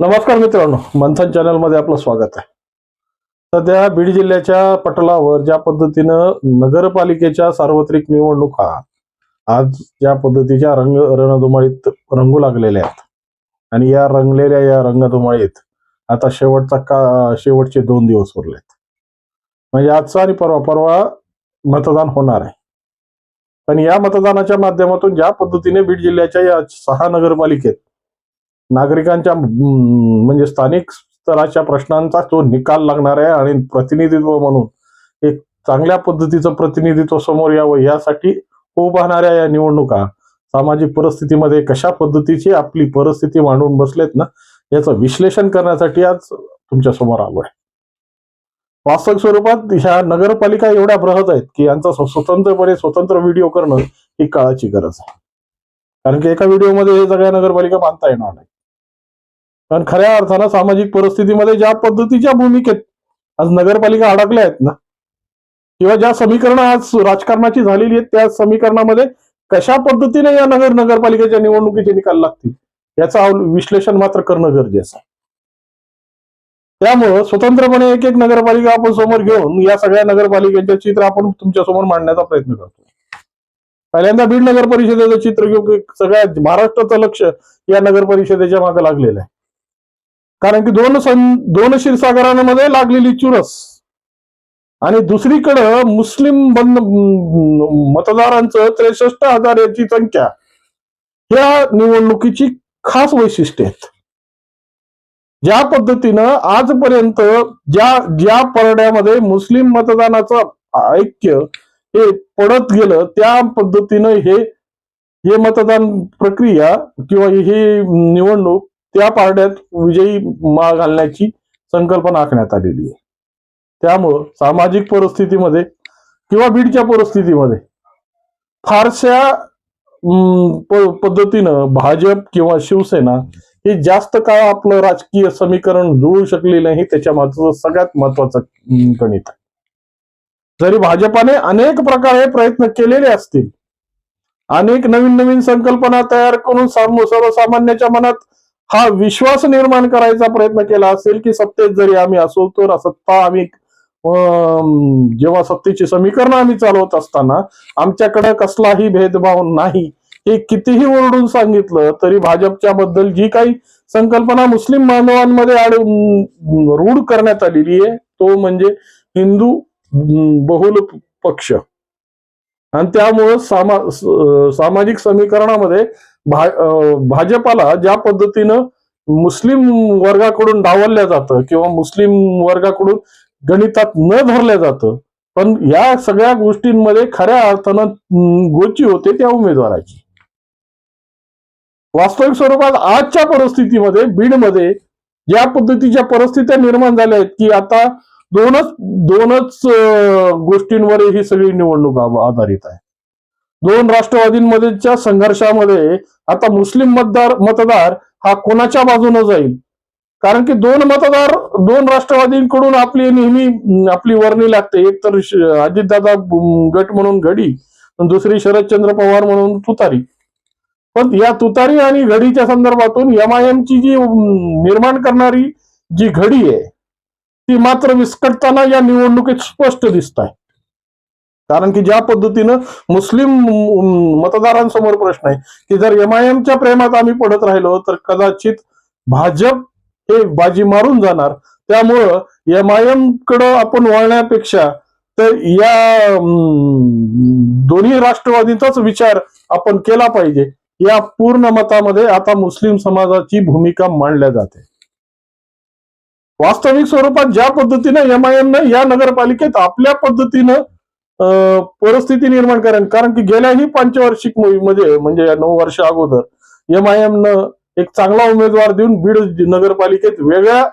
नमस्कार मित्रांनो मंथन चॅनलमध्ये आपलं स्वागत आहे. सध्या बीड जिल्ह्याच्या पटलावर ज्या पद्धतीनं नगरपालिकेच्या सार्वत्रिक निवडणुका आज ज्या पद्धतीच्या रंग रणधुमाळीत रंगू लागलेल्या आहेत. आणि या रंगलेल्या या रंगधुमाळीत आता शेवटचा का शेवटचे दोन दिवस उरलेत. म्हणजे आजचा आणि परवा परवा मतदान होणार आहे. पण या मतदानाच्या माध्यमातून ज्या पद्धतीने बीड जिल्ह्याच्या या सहा नगरपालिकेत नागरिकांच्या म्हणजे स्थानिक स्तराच्या प्रश्नांचा तो निकाल लागणार आहे आणि प्रतिनिधित्व म्हणून एक चांगल्या पद्धतीचं प्रतिनिधित्व समोर यावं यासाठी उभारणाऱ्या या निवडणुका सामाजिक परिस्थितीमध्ये कशा पद्धतीची आपली परिस्थिती मांडून बसलेत ना याचं विश्लेषण करण्यासाठी आज तुमच्यासमोर आलो आहे वास्तविक स्वरूपात ह्या नगरपालिका एवढ्या बृहत आहेत की यांचा स्वतंत्रपणे स्वतंत्र व्हिडिओ करणं ही काळाची गरज आहे. कारण की एका व्हिडिओमध्ये हे सगळ्या नगरपालिका बांधता येणार नाही. कारण खऱ्या अर्थानं सामाजिक परिस्थितीमध्ये ज्या पद्धतीच्या भूमिकेत आज नगरपालिका अडकल्या आहेत ना किंवा ज्या समीकरणं आज राजकारणाची झालेली आहेत त्या समीकरणामध्ये कशा पद्धतीने या नगर नगरपालिकेच्या निवडणुकीचे निकाल लागतील याचं विश्लेषण मात्र करणं गरजेचं आहे. त्यामुळं स्वतंत्रपणे एक एक नगरपालिका आपण समोर घेऊन या सगळ्या नगरपालिकेचे चित्र आपण तुमच्यासमोर मांडण्याचा प्रयत्न करतो. पहिल्यांदा बीड नगर परिषदेचं चित्र घेऊ सगळ्या महाराष्ट्राचं लक्ष या नगर परिषदेच्या मागे लागलेलं आहे. कारण की दोन सं दोन क्षीरसागरांमध्ये लागलेली चुरस. आणि दुसरीकडं मुस्लिम बंद मतदारांचं त्रेसष्ट हजार याची संख्या या निवडणुकीची खास वैशिष्ट्ये आहेत. ज्या पद्धतीनं आजपर्यंत ज्या ज्या परड्यामध्ये मुस्लिम मतदानाचं ऐक्य हे पडत गेलं त्या पद्धतीनं हे हे मतदान प्रक्रिया किंवा ही निवडणूक त्या पारड्यात विजयी माळ घालण्याची संकल्पना आखण्यात आलेली आहे. त्यामुळं सामाजिक परिस्थितीमध्ये किंवा बीडच्या परिस्थितीमध्ये फारशा पद्धतीनं भाजप किंवा शिवसेना हे जास्त काळ आपलं राजकीय समीकरण जुळू शकले नाही त्याच्या मागचं सगळ्यात महत्वाचं गणित आहे. जरी भाजपाने अनेक प्रकारे प्रयत्न केलेले असतील अनेक नवीन नवीन संकल्पना तयार करून साम- सर्वसामान्याच्या मनात हा विश्वास निर्माण करायचा प्रयत्न केला असेल की सत्तेत जरी आम्ही असो तर सत्ता आम्ही जेव्हा सत्तेची समीकरण आम्ही चालवत असताना आमच्याकडे कसलाही भेदभाव नाही. हे कितीही ओरडून सांगितलं तरी भाजपच्या बद्दल जी काही संकल्पना मुस्लिम बांधवांमध्ये आड रूढ करण्यात आलेली आहे तो म्हणजे हिंदू बहुल पक्ष. आणि त्यामुळं सामा सामाजिक समीकरणामध्ये भा भाजपाला ज्या पद्धतीनं मुस्लिम वर्गाकडून डावलल्या जातं किंवा मुस्लिम वर्गाकडून गणितात न धरलं जातं पण या सगळ्या गोष्टींमध्ये खऱ्या अर्थानं गोची होते त्या उमेदवाराची. वास्तविक स्वरूपात आजच्या परिस्थितीमध्ये बीडमध्ये ज्या पद्धतीच्या परिस्थित्या निर्माण झाल्या आहेत की आता दोनच दोनच गोष्टींवर ही सगळी निवडणूक आधारित आहे. दोन राष्ट्रवादींमध्येच्या संघर्षामध्ये आता मुस्लिम मतदार मतदार हा कोणाच्या बाजूने जाईल? कारण की दोन मतदार दोन राष्ट्रवादींकडून आपली नेहमी आपली वर्णी लागते. एक तर अजितदादा गट म्हणून घडी दुसरी शरदचंद्र पवार म्हणून तुतारी. पण या तुतारी आणि घडीच्या संदर्भातून एमआयएमची जी निर्माण करणारी जी घडी आहे ती मात्र विस्कटताना या निवडणुकीत स्पष्ट दिसत आहे. कारण की ज्या पद्धतीनं मुस्लिम मतदारांसमोर प्रश्न आहे की जर एमआयएमच्या प्रेमात आम्ही पडत राहिलो तर कदाचित भाजप हे बाजी मारून जाणार. त्यामुळं एमआयएम कडं आपण वळण्यापेक्षा तर या दोन्ही राष्ट्रवादीचाच विचार आपण केला पाहिजे. या पूर्ण मतामध्ये आता मुस्लिम समाजाची भूमिका मांडल्या जाते. वास्तविक स्वरूपात ज्या पद्धतीनं एम आय एमनं या नगरपालिकेत आपल्या पद्धतीनं परिस्थिती निर्माण करेन. कारण की गेल्याही पंचवार्षिकमध्ये म्हणजे नऊ वर्ष अगोदर एमआयएमनं एक चांगला उमेदवार देऊन बीड नगरपालिकेत वेगळ्या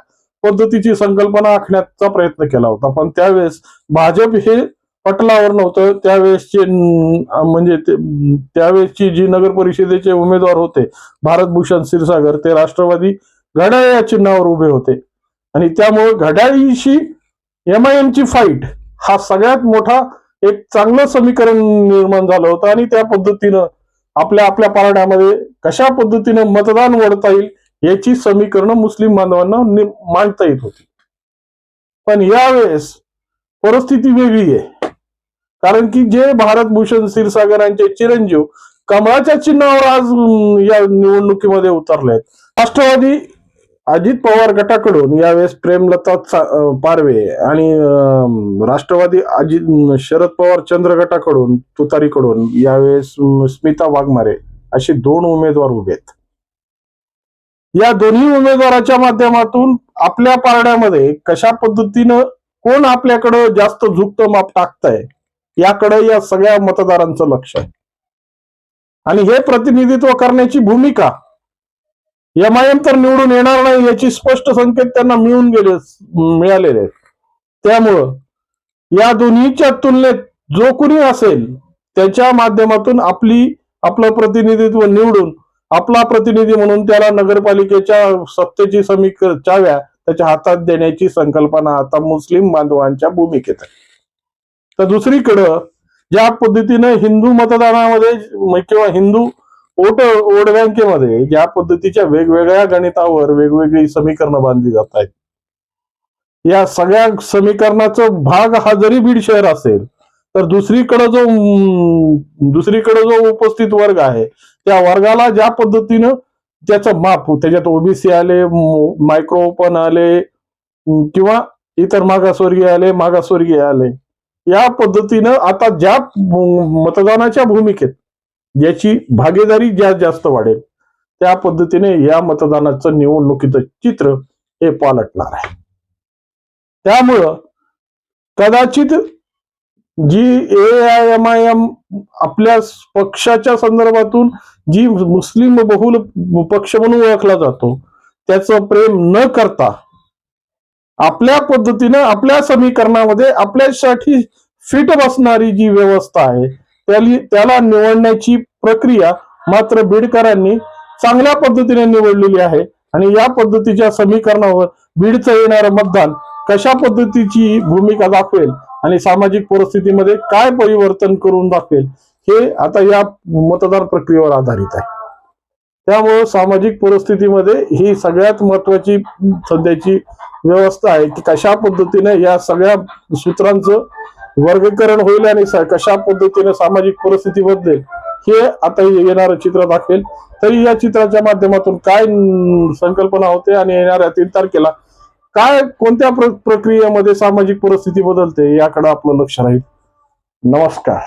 पद्धतीची संकल्पना आखण्याचा प्रयत्न केला होता. पण त्यावेळेस भाजप हे पटलावर नव्हतं. त्यावेळेसचे म्हणजे ते- त्यावेळेसची जी नगर परिषदेचे उमेदवार होते भारत भूषण क्षीरसागर ते राष्ट्रवादी घड्याळ या चिन्हावर उभे होते. आणि त्यामुळे घड्याळीशी एम आय एमची फाईट हा सगळ्यात मोठा एक चांगलं समीकरण निर्माण झालं होतं आणि त्या पद्धतीनं आपल्या आपल्या पारड्यामध्ये कशा पद्धतीनं मतदान वळता येईल याची समीकरण मुस्लिम बांधवांना मांडता येत होती. पण यावेळेस परिस्थिती वेगळी आहे. कारण की जे भारत भूषण क्षीरसागरांचे चिरंजीव कमळाच्या चिन्हावर आज या निवडणुकीमध्ये उतरले आहेत राष्ट्रवादी अजित पवार गटाकडून यावेळेस प्रेमलता पारवे आणि राष्ट्रवादी अजित शरद पवार चंद्र गटाकडून तुतारीकडून यावेळेस स्मिता वाघमारे असे दोन उमेदवार उभे आहेत. या दोन्ही उमेदवाराच्या माध्यमातून आपल्या पारड्यामध्ये कशा पद्धतीनं कोण आपल्याकडं जास्त झुकतं माप टाकतंय याकडे या सगळ्या मतदारांचं लक्ष आहे. आणि हे प्रतिनिधित्व करण्याची भूमिका एम आय एम तर निवडून येणार नाही याची स्पष्ट संकेत त्यांना मिळून गेले मिळालेले आहेत. त्यामुळं या दोन्हीच्या तुलनेत जो कुणी असेल त्याच्या माध्यमातून आपली आपलं प्रतिनिधित्व निवडून आपला प्रतिनिधी म्हणून त्याला नगरपालिकेच्या सत्तेची समीक चाव्या त्याच्या हातात देण्याची संकल्पना आता मुस्लिम बांधवांच्या भूमिकेत आहे. तर दुसरीकडं ज्या पद्धतीनं हिंदू मतदानामध्ये किंवा हिंदू ओट वोट बँकेमध्ये ज्या पद्धतीच्या वेगवेगळ्या गणितावर वेगवेगळी समीकरणं बांधली जात आहेत. या सगळ्या समीकरणाचा भाग हा जरी बीड शहर असेल तर दुसरीकडे जो दुसरीकडे जो उपस्थित वर्ग आहे त्या वर्गाला ज्या पद्धतीनं त्याचं माप त्याच्यात ओबीसी आले मायक्रो ओपन आले किंवा इतर मागासवर्गीय आले मागासवर्गीय आले या पद्धतीनं आता ज्या मतदानाच्या भूमिकेत याची भागीदारी ज्या जास्त वाढेल त्या पद्धतीने या मतदानाचं निवडणुकीचं चित्र हे पालटणार आहे. त्यामुळं कदाचित जी A I M I M आपल्या पक्षाच्या संदर्भातून जी मुस्लिम बहुल पक्ष म्हणून ओळखला जातो त्याचं प्रेम न करता आपल्या पद्धतीनं आपल्या समीकरणामध्ये आपल्यासाठी फिट बसणारी जी व्यवस्था आहे त्याला निवडण्याची प्रक्रिया मात्र बीडकरांनी चांगल्या पद्धतीने निवडलेली आहे. आणि या पद्धतीच्या समीकरणावर बीडचं येणारं मतदान कशा पद्धतीची भूमिका दाखवेल आणि सामाजिक परिस्थितीमध्ये काय परिवर्तन करून दाखवेल हे आता या मतदान प्रक्रियेवर आधारित आहे. त्यामुळे सामाजिक परिस्थितीमध्ये ही सगळ्यात महत्वाची सध्याची व्यवस्था आहे की कशा पद्धतीने या सगळ्या सूत्रांचं वर्गीकरण होईल आणि कशा पद्धतीने सामाजिक परिस्थिती बदलेल हे आता येणारं चित्र दाखवेल. तरी या चित्राच्या माध्यमातून काय संकल्पना होते आणि येणाऱ्या तीन तारखेला काय कोणत्या प्र- प्रक्रियेमध्ये सामाजिक परिस्थिती बदलते याकडे आपलं लक्ष राहील. नमस्कार.